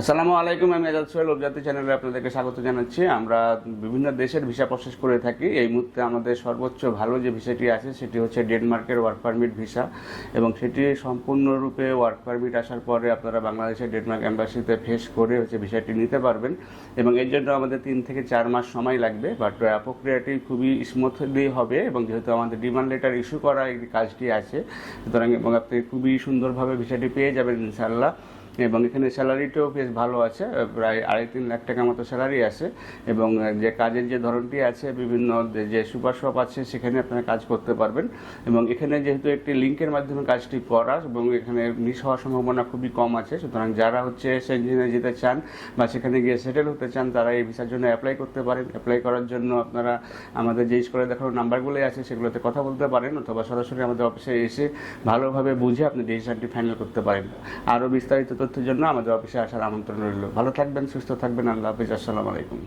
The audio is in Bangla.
আসসালামু আলাইকুম, আমি আজাদ সোহেল উপজাতি চ্যানেলে আপনাদেরকে স্বাগত জানাচ্ছি। আমরা বিভিন্ন দেশের ভিসা প্রসেস করে থাকি। এই মুহূর্তে আমাদের সর্বোচ্চ ভালো যে ভিসাটি আছে, সেটি হচ্ছে ডেনমার্কের ওয়ার্ক পারমিট ভিসা এবং সেটি সম্পূর্ণরূপে ওয়ার্ক পারমিট আসার পরে আপনারা বাংলাদেশের ডেনমার্ক অ্যাম্বাসিতে ফেস করে হচ্ছে ভিসাটি নিতে পারবেন এবং এর জন্য আমাদের তিন থেকে চার মাস সময় লাগবে, বাট প্রক্রিয়াটি খুবই স্মুথলি হবে এবং যেহেতু আমাদের ডিমান্ড লেটার ইস্যু করা এই কাজটি আছে, সুতরাং এবং আপনি খুবই সুন্দরভাবে ভিসাটি পেয়ে যাবেন ইনশাল্লাহ এবং এখানে স্যালারিটাও বেশ ভালো আছে, প্রায় আড়াই তিন লাখ টাকার মতো স্যালারি আছে এবং যে কাজের যে ধরনটি আছে, বিভিন্ন যে- সুপার শপ আছে, সেখানে আপনারা কাজ করতে পারবেন এবং এখানে যেহেতু একটি লিঙ্কের মাধ্যমে কাজটি করা এবং এখানে মিস হওয়ার সম্ভাবনা খুবই কম আছে, সুতরাং যারা হচ্ছে সেঞ্জিনে যেতে চান বা সেখানে গিয়ে সেটেল হতে চান, তারা এই ভিসার জন্য অ্যাপ্লাই করতে পারেন। অ্যাপ্লাই করার জন্য আপনারা আমাদের যে স্কুলে দেখানো নাম্বারগুলো আছে, সেগুলোতে কথা বলতে পারেন অথবা সরাসরি আমাদের অফিসে এসে ভালোভাবে বুঝে আপনি ডিসিশনটি ফাইনাল করতে পারেন। আরও বিস্তারিত তথ্যের জন্য আমাদের অফিসে আসার আমন্ত্রণ রইল। ভালো থাকবেন সুস্থ থাকবেন আল্লাহ হাফিজ আসসালামু আলাইকুম।